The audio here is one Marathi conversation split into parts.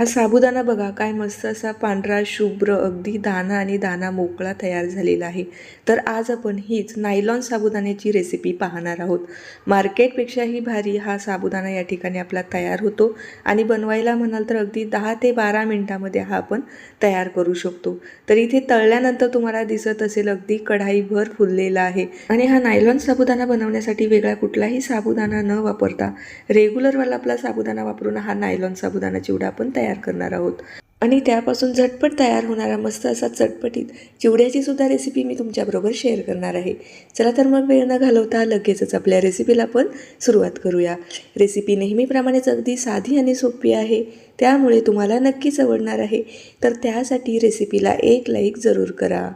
हा साबुदाणा बघा काय मस्त असा पांढरा शुभ्र अगदी दाना आणि दाना मोकळा तयार झालेला आहे. तर आज आपण हीच नायलॉन साबुदाण्याची रेसिपी पाहणार आहोत. मार्केटपेक्षाही भारी हा साबुदाणा या ठिकाणी आपला तयार होतो आणि बनवायला म्हणाल तर अगदी दहा ते बारा मिनटामध्ये हा आपण तयार करू शकतो. तर इथे तळल्यानंतर तुम्हाला दिसत असेल अगदी कढाईभर फुललेला आहे आणि हा नायलॉन साबुदाणा बनवण्यासाठी वेगळा कुठलाही साबुदाणा न वापरता रेग्युलरवाला आपला साबुदाणा वापरून हा नायलॉन साबुदाणा चिवडा आपण तयार करणार आहोत. आणि त्यापासून झटपट तयार होणारा मस्त असा चटपटीत चिवड्याची सुद्धा रेसिपी मी तुमच्याबरोबर शेअर करणार आहे. चला तर मग वेळ न घालवता लगेचच आपल्या रेसिपीला आपण सुरुवात करूया. रेसिपी नेहमीप्रमाणेच अगदी साधी आणि सोपी आहे. त्यामुळे तुम्हाला नक्कीच आवडणार आहे. तर त्यासाठी रेसिपीला एक लाईक जरूर करा.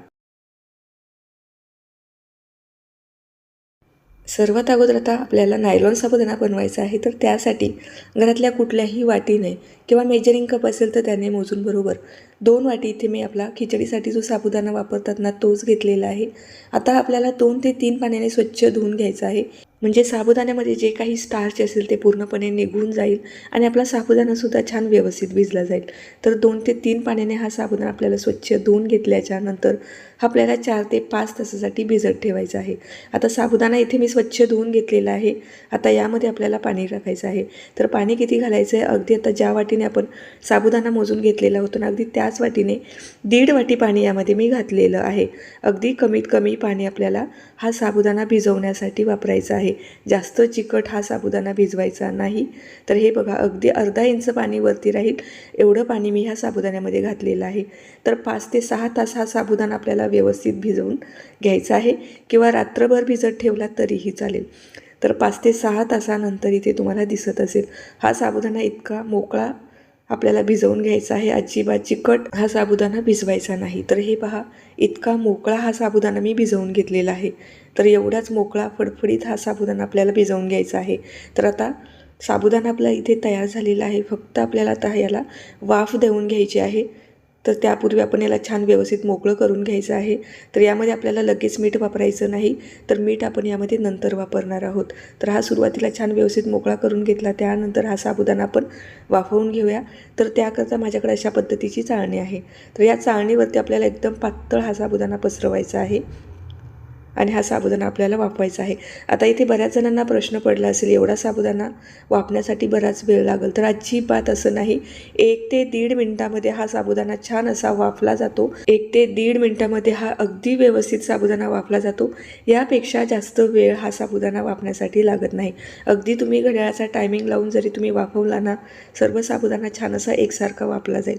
सर्वात अगोदर आता आपल्याला नायलॉन साबुदाणा बनवायचा आहे. तर त्यासाठी घरातल्या कुठल्याही वाटीने किंवा मेजरिंग कप असेल तर त्याने मोजून बरोबर. दोन वाटी इथे मी आपला खिचडीसाठी जो साबुदाणा वापरतात ना तोच घेतलेला आहे. आता आपल्याला दोन ते तीन पाण्याने स्वच्छ धुवून घ्यायचा आहे. म्हणजे साबुदाण्यामध्ये जे काही स्टार्च असेल ते पूर्णपणे निघून जाईल आणि आपला साबुदाणासुद्धा छान व्यवस्थित भिजला जाईल. तर दोन ते तीन पाण्याने हा साबुदाणा आपल्याला स्वच्छ धुवून घेतल्याच्या नंतर आपल्याला चार ते पाच तासासाठी भिजत ठेवायचा आहे. आता साबुदाणा इथे मी स्वच्छ धुवून घेतलेला आहे. आता यामध्ये आपल्याला पाणी टाकायचं आहे. तर पाणी किती घालायचं आहे? अगदी आता ज्या वाटीने आपण साबुदाणा मोजून घेतलेला होतो ना अगदी त्याच वाटीने दीड वाटी पाणी यामध्ये मी घातलेलं आहे. अगदी कमीत कमी पाणी आपल्याला हा साबुदाणा भिजवण्यासाठी वापरायचा आहे. जास्त चिकट हा साबुदाणा भिजवायचा नाही. तर हे बघा अगदी अर्धा इंच पाणी वरती राहील एवढं पाणी मी ह्या साबुदाण्यामध्ये घातलेलं आहे. तर पाच ते सहा तास हा साबुदाणा आपल्याला व्यवस्थित भिजवून घ्यायचा आहे किंवा रात्रभर भिजत ठेवला तरीही चालेल. तर पाच ते सहा तासानंतर इथे तुम्हाला दिसत असेल हा साबुदाणा इतका मोकळा आपल्याला भिजवून घ्यायचा आहे. अजिबात चिकट हा साबुदाणा भिजवायचा नाही. तर हे पहा इतका मोकळा हा साबुदाणा मी भिजवून घेतलेला आहे. तर एवढाच मोकळा फडफडीत हा साबुदाणा आपल्याला भिजवून घ्यायचा आहे. तर आता साबुदाणा आपला इथे तयार झालेला आहे. फक्त आपल्याला आता याला वाफ देऊन घ्यायची आहे. तर त्यापूर्वी आपण याला छान व्यवस्थित मोकळं करून घ्यायचं आहे. तर यामध्ये आपल्याला लगेच मीठ वापरायचं नाही तर मीठ आपण यामध्ये नंतर वापरणार आहोत. तर हा सुरुवातीला छान व्यवस्थित मोकळा करून घेतला त्यानंतर हा साबुदाणा आपण वाफवून घेऊया. तर त्याकरता माझ्याकडे अशा पद्धतीची चाळणी आहे. तर या चाळणीवरती आपल्याला एकदम पातळ हा साबुदाणा पसरवायचा आहे. आणि हा साबुदाणा आपल्याला वाफवायचा आहे. आता इथे बऱ्याच जणांना प्रश्न पडला असेल एवढा साबुदाणा वापण्यासाठी बराच वेळ लागेल. तर अजिबात असं नाही. एक ते दीड मिनटामध्ये हा साबुदाणा छान असा वाफला जातो. एक ते दीड मिनटामध्ये हा अगदी व्यवस्थित साबुदाणा वाफला जातो. यापेक्षा जास्त वेळ हा साबुदाणा वापण्यासाठी लागत नाही. अगदी तुम्ही घड्याळाचा टायमिंग लावून जरी तुम्ही वाफवला ना सर्व साबुदाणा छान असा एकसारखा वापला जाईल.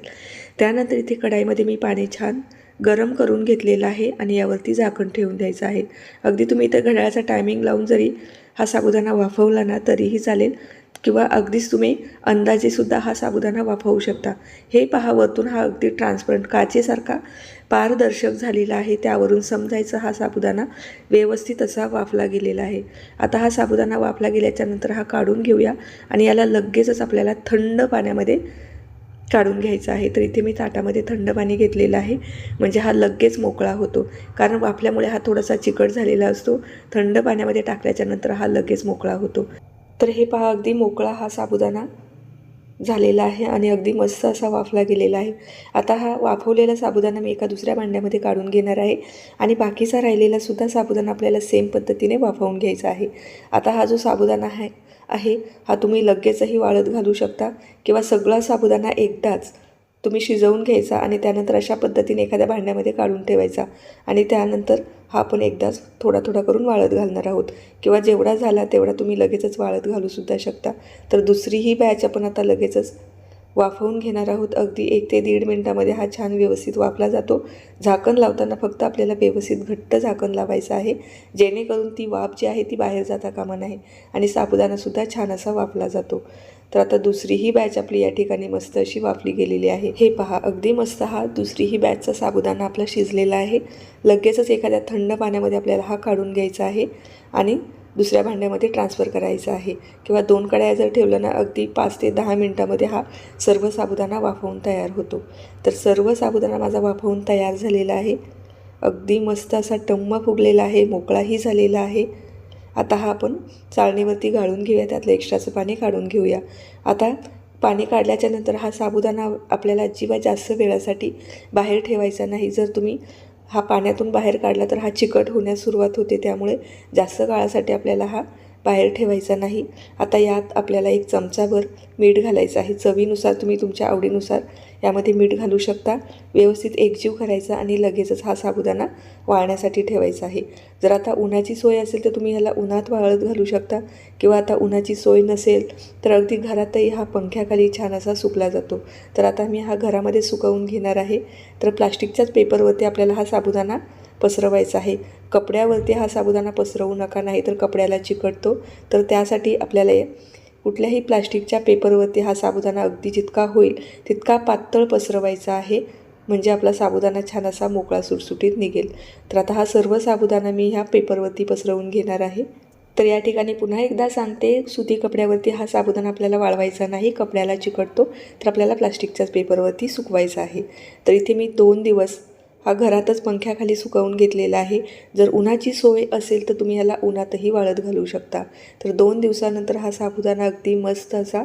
त्यानंतर इथे कढाईमध्ये मी पाणी छान गरम करून घेतलेला आहे आणि यावरती झाकण ठेवून द्यायचं आहे. अगदी तुम्ही इथं घड्याळाचा टायमिंग लावून जरी हा साबुदाणा वाफवला ना तरीही चालेल. किंवा अगदीच तुम्ही अंदाजेसुद्धा हा साबुदाणा वाफवू शकता. हे पहा वरतून हा अगदी ट्रान्सपरंट काचेसारखा पारदर्शक झालेला आहे. त्यावरून समजायचं हा साबुदाणा व्यवस्थित असा वाफला गेलेला आहे. आता हा साबुदाणा वाफला गेल्याच्यानंतर हा काढून घेऊया आणि याला लगेचच आपल्याला थंड पाण्यामध्ये काढून घ्यायचा आहे. तर इथे मी ताटामध्ये थंड पाणी घेतलेलं आहे. म्हणजे हा लगेच मोकळा होतो. कारण वाफल्यामुळे हा थोडासा चिकट झालेला असतो. थंड पाण्यामध्ये टाकल्याच्या नंतर हा लगेच मोकळा होतो. तर हे पहा अगदी मोकळा हा साबुदाणा झालेला आहे आणि अगदी मस्त असा वाफला गेलेला आहे. आता हा वाफवलेला साबुदाणा मी एका दुसऱ्या भांड्यामध्ये काढून घेणार आहे. आणि बाकीचा राहिलेला सुद्धा साबुदाणा आपल्याला सेम पद्धतीने वाफवून घ्यायचा आहे. आता हा जो साबुदाणा आहे आहे. हा तुम्ही लगेचही वाळत घालू शकता किंवा सगळा साबुदाणा एकदाच तुम्ही शिजवून घ्यायचा आणि त्यानंतर अशा पद्धतीने एखाद्या भांड्यामध्ये काढून ठेवायचा आणि त्यानंतर हा आपण एकदाच थोडा थोडा करून वाळत घालणार आहोत. किंवा जेवढा झाला तेवढा तुम्ही लगेचच वाळत घालूसुद्धा शकता. तर दुसरीही बॅच आपण आता लगेचच वाफवून घेणार आहोत. अगदी एक ते दीड मिनटामध्ये हा छान व्यवस्थित वाफला जातो. झाकण लावताना फक्त आपल्याला व्यवस्थित घट्ट झाकण लावायचं आहे. जेणेकरून ती वाफ जी आहे ती बाहेर जाता कामा नाही आणि साबुदाणासुद्धा छान असा वाफला जातो. तर आता दुसरीही बॅच आपली या ठिकाणी मस्त अशी वाफली गेलेली आहे. हे पहा अगदी मस्त हा दुसरीही बॅचचा साबुदाणा आपला शिजलेला आहे. लगेचच एखाद्या थंड पाण्यामध्ये आपल्याला हा काढून घ्यायचा आहे आणि दुसऱ्या भांड्यामध्ये ट्रान्सफर करायचा आहे. किंवा दोन कड्या जर ठेवलं ना अगदी पाच ते दहा मिनटामध्ये हा सर्व साबुदाणा वाफवून तयार होतो. तर सर्व साबुदाणा माझा वाफवून तयार झालेला आहे. अगदी मस्त असा टम्म फुगलेला आहे मोकळाही झालेला आहे. आता हा आपण चाळणीवरती गाळून घेऊया त्यातलं एक्स्ट्राचं पाणी काढून घेऊया. आता पाणी काढल्याच्या नंतर हा साबुदाणा आपल्याला अजिबात जास्त वेळासाठी बाहेर ठेवायचा नाही. जर तुम्ही हा पाण्यातून बाहेर काढला तर हा चिकट होण्यास सुरुवात होते. त्यामुळे जास्त काळासाठी आपल्याला हा बाहेर ठेवायचा नाही. आता यात आपल्याला एक चमचाभर मीठ घालायचं आहे. चवीनुसार तुम्ही तुमच्या आवडीनुसार यामध्ये मीठ घालू शकता. व्यवस्थित एकजीव करायचा आणि लगेचच हा साबुदाणा वाळण्यासाठी ठेवायचा आहे. जर आता उन्हाची सोय असेल तर तुम्ही ह्याला उन्हात वाळत घालू शकता किंवा आता उन्हाची सोय नसेल तर अगदी घरातही हा पंख्याखाली छान असा सुकला जातो. तर आता मी हा घरामध्ये सुकवून घेणार आहे. तर प्लास्टिकच्याच पेपरवरती आपल्याला हा साबुदाणा पसरवायचा आहे. कपड्यावरती हा साबुदाणा पसरवू नका नाही तर कपड्याला चिकटतो. तर त्यासाठी आपल्याला कुठल्याही प्लास्टिकच्या पेपरवरती हा साबुदाणा अगदी जितका होईल तितका पातळ पसरवायचा आहे. म्हणजे आपला साबुदाणा छान असा मोकळा सुटसुटीत निघेल. तर आता हा सर्व साबुदाणा मी ह्या पेपरवरती पसरवून घेणार आहे. तर या ठिकाणी पुन्हा एकदा सांगते सुती कपड्यावरती हा साबुदाणा आपल्याला वाळवायचा नाही कपड्याला चिकटतो. तर आपल्याला प्लास्टिकच्याच पेपरवरती सुकवायचा आहे. तर इथे मी दोन दिवस हा घरातच पंख्याखाली सुकवून घेतलेला आहे. जर उन्हाची सोय असेल तर तुम्ही याला उन्हातही वाळत घालू शकता. तर दोन दिवसानंतर हा साबुदाणा अगदी मस्त असा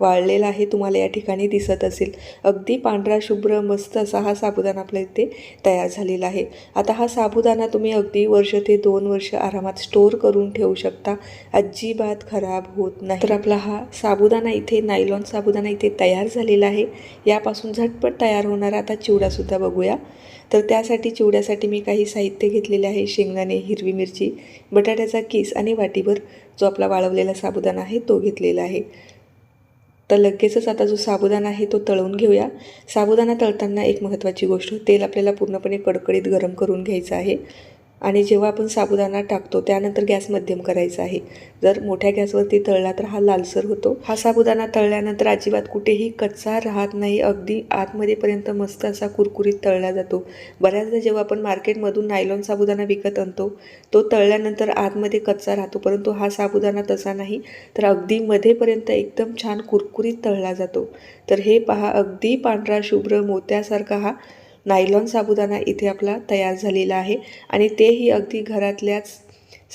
वाळलेला आहे तुम्हाला या ठिकाणी दिसत असेल. अगदी पांढरा शुभ्र मस्त असा हा साबुदाणा आपल्या इथे तयार झालेला आहे. आता हा साबुदाणा तुम्ही अगदी वर्ष ते दोन वर्ष आरामात स्टोअर करून ठेवू शकता. अजिबात खराब होत नाही. तर आपला हा साबुदाणा इथे नायलॉन साबुदाणा इथे तयार झालेला आहे. यापासून झटपट तयार होणारा आता चिवडासुद्धा बघूया. तर त्यासाठी चिवड्यासाठी मी काही साहित्य घेतलेले आहे. शेंगदाणे हिरवी मिरची बटाट्याचा किस आणि वाटीभर जो आपला वाळवलेला साबुदाणा आहे तो घेतलेला आहे. तर लगेचच आता जो साबुदाणा आहे तो तळून घेऊया. साबुदाणा तळताना एक महत्त्वाची गोष्ट तेल आपल्याला पूर्णपणे कडकडीत गरम करून घ्यायचं आहे. आणि जेव्हा आपण साबुदाणा टाकतो त्यानंतर गॅस मध्यम करायचा आहे. जर मोठ्या गॅसवरती तळला तर हा लालसर होतो. हा साबुदाणा तळल्यानंतर अजिबात कुठेही कच्चा राहत नाही. अगदी आतमध्येपर्यंत मस्त असा कुरकुरीत तळला जातो. बऱ्याचदा जेव्हा आपण मार्केटमधून नायलॉन साबुदाणा विकत आणतो तो तळल्यानंतर आतमध्ये कच्चा राहतो. परंतु हा साबुदाणा तसा नाही तर अगदी मध्येपर्यंत एकदम छान कुरकुरीत तळला जातो. तर हे पहा अगदी पांढरा शुभ्र मोत्यासारखा हा नायलॉन साबुदाणा इथे आपला तयार झालेला आहे आणि तेही अगदी घरातल्याच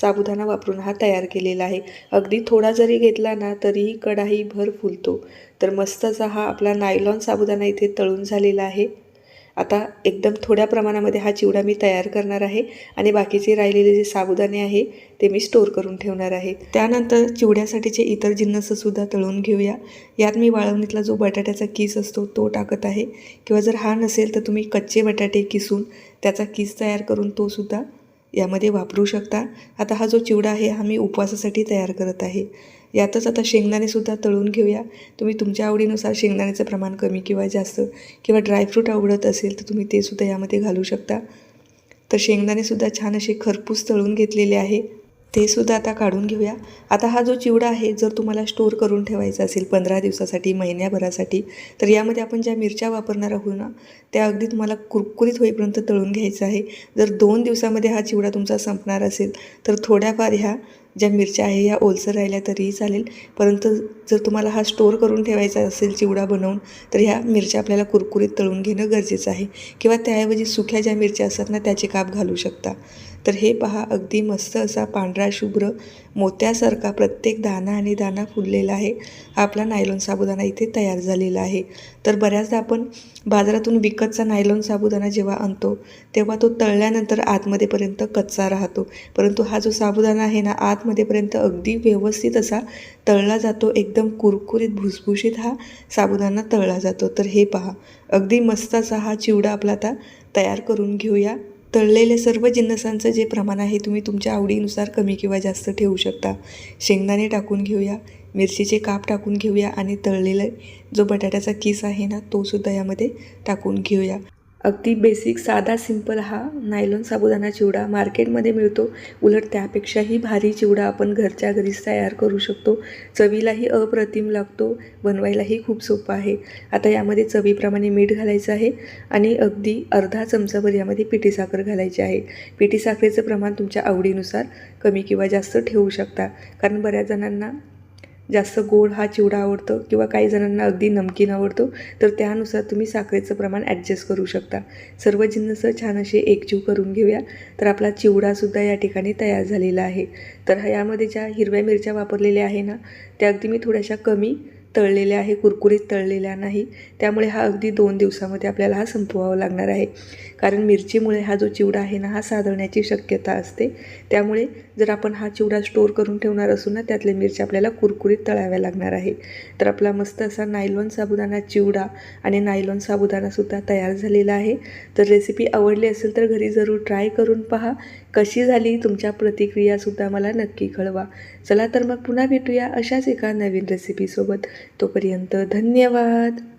साबुदाणा वापरून हा तयार केलेला आहे. अगदी थोडा जरी घेतला ना तरीही कढाई भर फुलतो. तर मस्तचा हा आपला नायलॉन साबुदाणा इथे तळून झालेला आहे. आता एकदम थोड्या प्रमाणामध्ये हा चिवडा मी तयार करणार आहे आणि बाकीचे राहिलेले जे साबुदाणे आहे ते मी स्टोअर करून ठेवणार आहे. त्यानंतर चिवड्यासाठीचे इतर जिन्नससुद्धा तळून घेऊया. यात मी वाळवणीतला जो बटाट्याचा किस असतो तो टाकत आहे. किंवा जर हा नसेल तर तुम्ही कच्चे बटाटे किसून त्याचा किस तयार करून तो सुद्धा यामध्ये वापरू शकता. आता हा जो चिवडा आहे हा मी उपवासासाठी तयार करत आहे. यातच आता शेंगदाणेसुद्धा तळून घेऊया. तुम्ही तुमच्या आवडीनुसार शेंगदाण्याचं प्रमाण कमी किंवा जास्त किंवा ड्रायफ्रूट आवडत असेल तर तुम्ही ते सुद्धा यामध्ये घालू शकता. तर शेंगदाणेसुद्धा छान असे खरपूस तळून घेतलेले आहे. ते सुद्धा आता काढून घेऊया. आता हा जो चिवडा आहे जर तुम्हाला स्टोअर करून ठेवायचा असेल पंधरा दिवसासाठी महिन्याभरासाठी तर यामध्ये आपण ज्या मिरच्या वापरणार आहोत ना त्या अगदी तुम्हाला कुरकुरीत होईपर्यंत तळून घ्यायचं आहे. जर दोन दिवसामध्ये हा चिवडा तुमचा संपणार असेल तर थोड्याफार ह्या ज्या मिरच्या आहे ह्या ओलसर राहिल्या तरीही चालेल. परंतु जर तुम्हाला हा स्टोअर करून ठेवायचा असेल चिवडा बनवून तर ह्या मिरच्या आपल्याला कुरकुरीत तळून घेणं गरजेचं आहे. किंवा त्याऐवजी सुक्या ज्या मिरच्या असतात ना त्याचे काप घालू शकता. तर हे पहा अगदी मस्त असा पांढरा शुभ्र मोत्यासारखा प्रत्येक दाना आणि दाना फुललेला आहे. हा आपला नायलॉन साबुदाणा इथे तयार झालेला आहे. तर बऱ्याचदा आपण बाजारातून विकतचा नायलॉन साबुदाणा जेव्हा आणतो तेव्हा तो तळल्यानंतर आतमध्येपर्यंत कच्चा राहतो. परंतु हा जो साबुदाणा आहे ना आतमध्येपर्यंत अगदी व्यवस्थित असा तळला जातो. एकदम कुरकुरीत भुसभुशीत हा साबुदाणा तळला जातो. तर हे पहा अगदी मस्त असा हा चिवडा आपला आता तयार करून घेऊया. तळलेले सर्व जिन्नसांचं जे प्रमाण आहे तुम्ही तुमच्या आवडीनुसार कमी किंवा जास्त ठेवू शकता. शेंगदाणे टाकून घेऊया मिरचीचे काप टाकून घेऊया आणि तळलेला जो बटाट्याचा किस आहे ना तो सुद्धा यामध्ये टाकून घेऊया. अगदी बेसिक साधा सिंपल हा नायलॉन साबुदाणा चिवडा मार्केटमध्ये मिळतो. उलट त्यापेक्षाही भारी चिवडा आपण घरच्या घरीच तयार करू शकतो. चवीलाही अप्रतिम लागतो. बनवायलाही खूप सोपं आहे. आता यामध्ये चवीप्रमाणे मीठ घालायचं आहे आणि अगदी अर्धा चमचाभर यामध्ये पिठी साखर घालायची आहे. पिठी साखरेचं प्रमाण तुमच्या आवडीनुसार कमी किंवा जास्त ठेवू शकता. कारण बऱ्याच जणांना जास्त गोड हा चिवडा आवडतो किंवा काही जणांना अगदी नमकीन आवडतो तर त्यानुसार तुम्ही साखरेचं प्रमाण ॲडजस्ट करू शकता. सर्व जिन्नसं छान असे एकजीव करून घेऊया. तर आपला चिवडासुद्धा या ठिकाणी तयार झालेला आहे. तर यामध्ये ज्या हिरव्या मिरच्या वापरलेल्या आहे ना त्या अगदी मी थोड्याशा कमी तळलेले आहे कुरकुरीत तळलेल्या नाही. त्यामुळे हा अगदी दोन दिवसामध्ये आपल्याला हा संपवावा लागणार आहे. कारण मिरचीमुळे हा जो चिवडा आहे ना हा साधण्याची शक्यता असते. त्यामुळे जर आपण हा चिवडा स्टोर करून ठेवणार असू ना त्यातले मिरची आपल्याला कुरकुरीत तळाव्या लागणार आहे. तर आपला मस्त असा नायलॉन साबुदाणा चिवडा आणि नायलॉन साबुदाणासुद्धा तयार झालेला आहे. तर रेसिपी आवडली असेल तर घरी जरूर ट्राय करून पहा. कशी झाली तुमच्या प्रतिक्रियासुद्धा मला नक्की कळवा. चला तर मग पुन्हा भेटूया अशाच एका नवीन रेसिपीसोबत तोपर्यंत धन्यवाद.